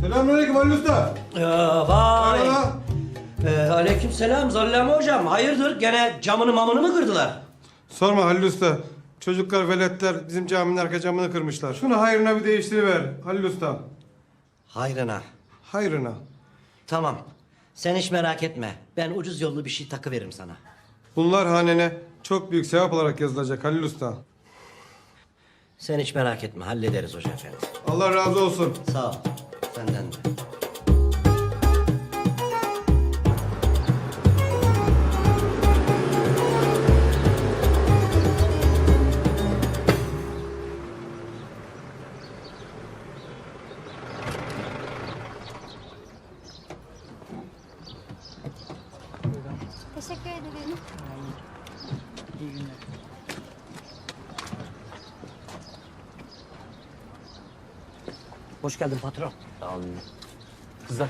Selamünaleyküm Halil Usta. Ya vay. Merhaba. Ee, aleyküm selam Zallame hocam. Hayırdır gene camını mamını mı kırdılar? Sorma Halil Usta. Çocuklar veletler bizim caminin arka camını kırmışlar. Şunu hayrına bir değiştiriver Halil Usta. Hayrına. Hayrına. Tamam. Sen hiç merak etme. Ben ucuz yollu bir şey takı veririm sana. Bunlar hanene çok büyük sevap olarak yazılacak Halil Usta. Sen hiç merak etme. Hallederiz hoca efendi. Allah razı olsun. Sağ ol. Senden de. Teşekkür ederim. Hoş geldin patron. Kızlar.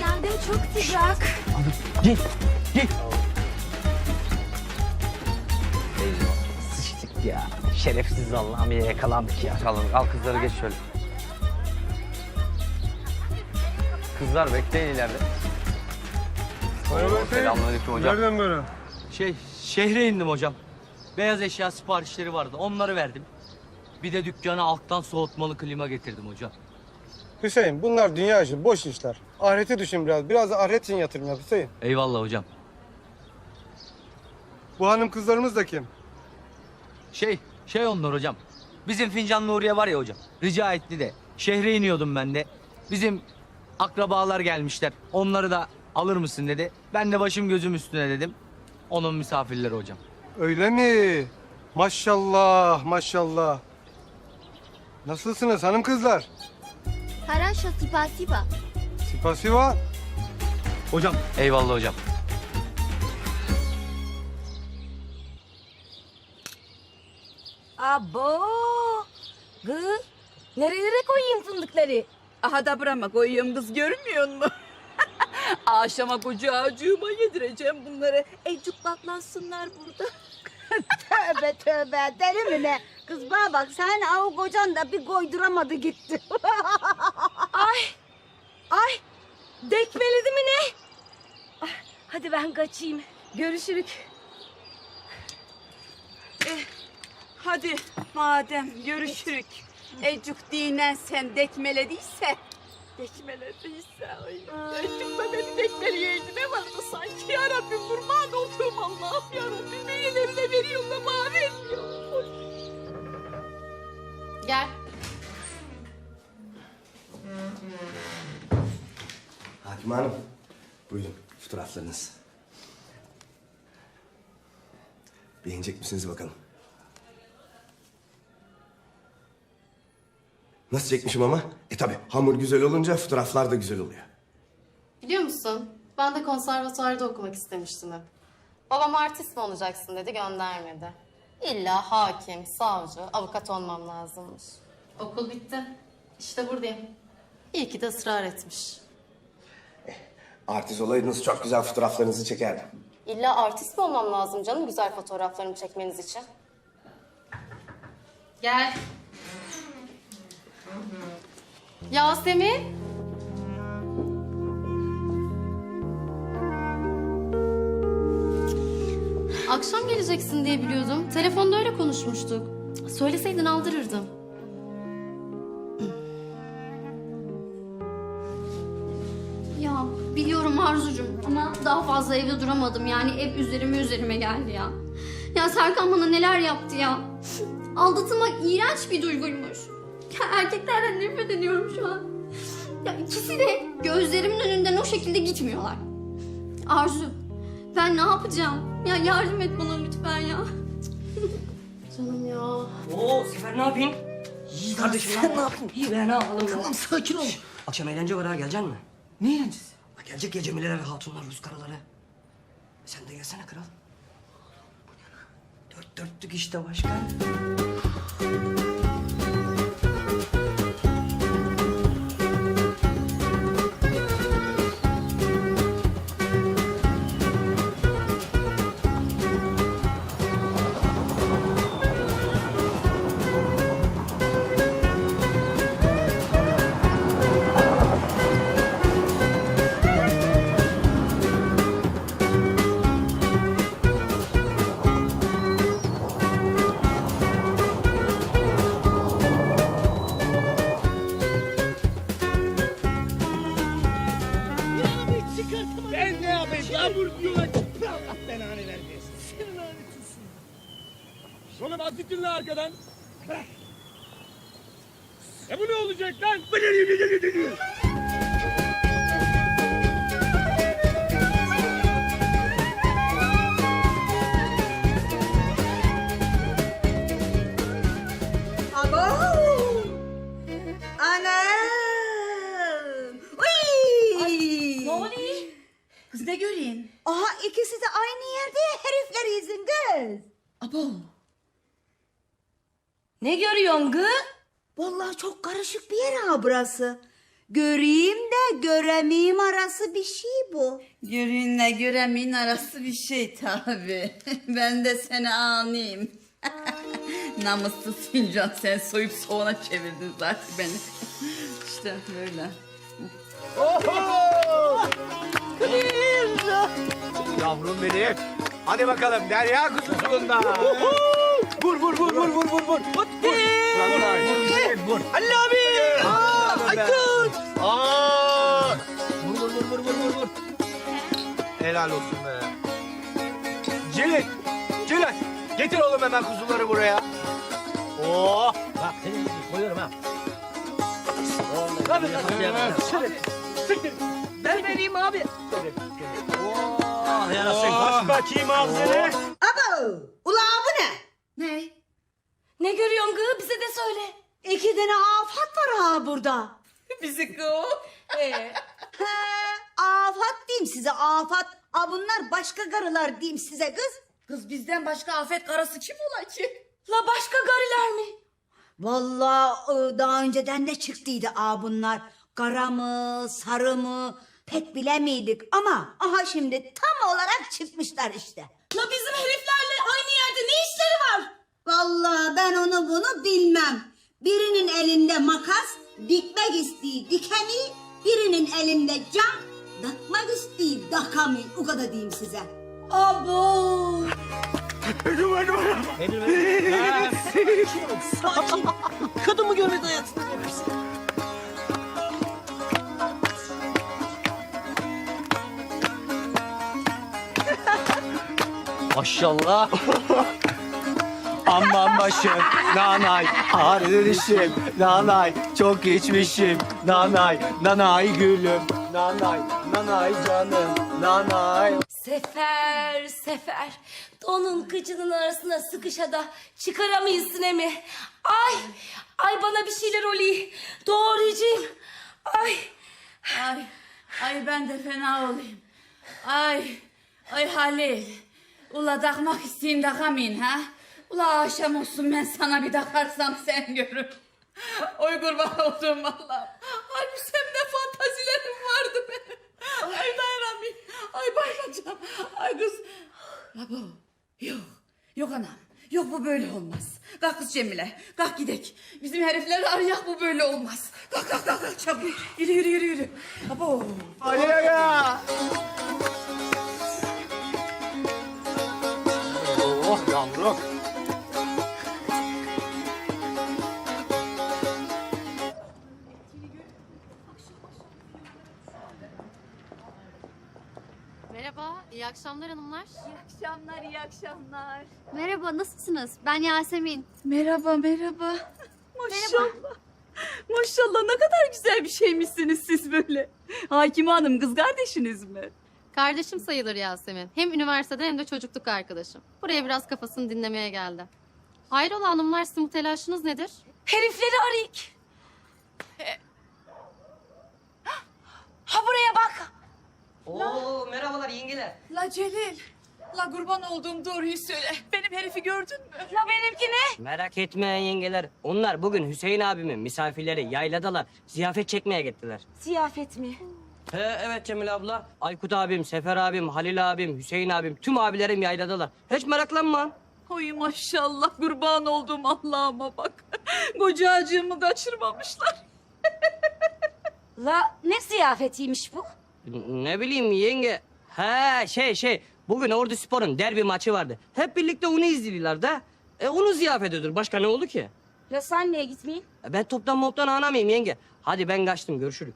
Yardım çok sıcak. Gel. Gel. Sıçtık ya. Şerefsiz Allah'ım ya yakalandık ya. Kalın. Al kızları geç şöyle. Kızlar bekleyin ileride. Oo, Selamünaleyküm hocam. Nereden böyle? Şey, şehre indim hocam. Beyaz eşya siparişleri vardı. Onları verdim. Bir de dükkana alttan soğutmalı klima getirdim hocam. Hüseyin bunlar dünya işi, boş işler. Ahireti düşün biraz. Biraz da ahiret için yatırım yap Hüseyin. Eyvallah hocam. Bu hanım kızlarımız da kim? Şey, şey onlar hocam. Bizim Fincan Nuriye var ya hocam. Rica etti de. Şehre iniyordum ben de. Bizim akrabalar gelmişler. Onları da alır mısın dedi. Ben de başım gözüm üstüne dedim. Onun misafirleri hocam. Öyle mi? Maşallah, maşallah. Nasılsınız hanım kızlar? Haraşo spasiba. Spasiba. Hocam. Eyvallah hocam. Abo! Kız, nerelere koyayım fındıkları? Aha da burama koyuyorum kız görmüyor musun? Akşama kucağıcığıma yedireceğim bunları. Ecuk patlansınlar burada. Tövbe tövbe, deli mi ne? Kız bana bak, sen av kocan da bir koyduramadı gitti. ay, ay, dekmeledi mi ne? Ah, Hadi ben kaçayım, görüşürük. Hadi madem görüşürük. Ecuk dinen sen dekmelediyse. Dekmelediyse. Ay, Ecuk da beni dekmeleyeydi. Ne vardı sanki ya Rabbim kurban olduğum Allah'ım ya Rabbim. Neyilerine veriyorsun da bana vermiyor. Gel. Hakim Hanım. Buyurun fotoğraflarınız. Beğenecek misiniz bakalım? Nasıl çekmişim ama? E tabi hamur güzel olunca fotoğraflar da güzel oluyor. Biliyor musun? Ben de konservatuvarda okumak istemiştim hep. Babam artist mi olacaksın dedi göndermedi. İlla hakim, savcı, avukat olmam lazımmış. Okul bitti. İşte buradayım. İyi ki de ısrar etmiş. Artist olaydınız çok güzel fotoğraflarınızı çekerdim. İlla artist mi olmam lazım canım güzel fotoğraflarımı çekmeniz için? Gel. Yasemin. Akşam geleceksin diye biliyordum. Telefonda öyle konuşmuştuk. Söyleseydin aldırırdım. Ya biliyorum Arzucuğum ama daha fazla evde duramadım yani ev üzerime üzerime geldi ya. Ya Serkan bana neler yaptı ya. Aldatılmak iğrenç bir duyguymuş. Ya erkeklerden nefret ediyorum şu an. Ya ikisi de gözlerimin önünden o şekilde gitmiyorlar. Arzu ben ne yapacağım? Ya yardım et bana lütfen ya. Canım ya. Oo Sefer ne yapayım? İyi kardeşim sen ne yaptın? İyi be ne yapalım? Tamam sakin ol. Akşam eğlence var ha geleceksin mi? Ne eğlencesi? Ha, Gelecek ya Cemileler, hatunlar, Rus karaları. E Sen de gelsene kral. Dört dörtlük işte başkan. Abo! Anam! Uy! Ne oluyor? Kız ne göreyim? Aha ikisi de aynı yerde herifler yüzün kız. Abo. Ne görüyorsun gı? Vallahi çok karışık bir yer ha burası. Göreyim de göremeyim arası bir şey bu. Görünle göremin arası bir şey tabi. ben de seni anlayayım. Namussuz fincan sen soyup soğana çevirdin zaten beni. işte böyle. Yavrum benim. Hadi bakalım derya kuzucuğunda. Vur vur vur vur vur vur vur. Vur. Vur. Vur. Ali abi. Aykut. Aa. Vur vur vur vur vur vur vur. Helal olsun be. Celil. Celil. Getir oğlum hemen kuzuları buraya. Oo. Bak seni koyuyorum ha. Tabii tabii. Ben vereyim abi. Oh yarasın. Koş bakayım ağzını. Abo! Ula bu ne? Ne? Görüyorsun gı? Bize de söyle. İki tane afat var ha burada. Bizi kov. Ee, He, afat diyeyim size afat. A bunlar başka karılar diyeyim size kız. Kız bizden başka afet karası kim ola ki? la başka gariler mi? Vallahi e, daha önceden de çıktıydı a bunlar. Kara mı, sarı mı pek bilemiydik ama aha şimdi tam olarak çıkmışlar işte. La bizim heriflerle aynı yerde ne işleri var? Vallahi ben onu bunu bilmem. Birinin elinde makas, dikmek isteği dikemi, birinin elinde cam, dakmak isteği dakami. O kadar diyeyim size. Abo. Kadın mı görmedi hayatında? Maşallah. Aman başım, nanay, ağrı dişim, nanay, çok içmişim, nanay, nanay gülüm, nanay, nanay canım, nanay. Sefer, sefer. Donun kıçının arasına sıkışa da çıkaramayızsın emi. Ay, ay bana bir şeyler oluyor. Doğrucuyum. Ay. Ay, ay ben de fena olayım. Ay, ay Halil. Ula takmak isteyeyim takamayın ha? Ula akşam olsun ben sana bir takarsam sen görür. Oy kurban olduğum Allah'ım. Halbuki ne fantazilerim vardı benim. Ay dayanamayayım. Ay bayılacağım. Ay kız. Abo. Yok. Yok anam. Yok bu böyle olmaz. Kalk kız Cemile. Kalk gidek. Bizim herifleri arayak bu böyle olmaz. Kalk kalk kalk, kalk çabuk. Yürü yürü yürü yürü. Abo. Ali Aga. Oh yavrum. Akşamlar hanımlar. akşamlar, iyi akşamlar. Merhaba nasılsınız? Ben Yasemin. Merhaba, merhaba. Maşallah. Maşallah ne kadar güzel bir şeymişsiniz siz böyle. Hakime Hanım kız kardeşiniz mi? Kardeşim sayılır Yasemin. Hem üniversitede hem de çocukluk arkadaşım. Buraya biraz kafasını dinlemeye geldi. Hayrola hanımlar sizin bu telaşınız nedir? Herifleri arayık. Ha buraya bak. Oo merhabalar yengeler. La Celil. La kurban olduğum doğruyu söyle. Benim herifi gördün mü? La benimki ne? Merak etmeyin yengeler. Onlar bugün Hüseyin abimin misafirleri yayladalar. Ziyafet çekmeye gittiler. Ziyafet mi? He, evet Cemil abla. Aykut abim, Sefer abim, Halil abim, Hüseyin abim tüm abilerim yayladalar. Hiç meraklanma. Oy maşallah kurban olduğum Allah'ıma bak. Kocacığımı kaçırmamışlar. La ne ziyafetiymiş bu? Ne bileyim yenge. He şey şey. Bugün Ordu Spor'un derbi maçı vardı. Hep birlikte onu izliyorlar da. E onu ziyafet ediyor. Başka ne oldu ki? La sen niye gitmeyin? E, Ben toptan moptan anlamayayım yenge. Hadi ben kaçtım görüşürüz.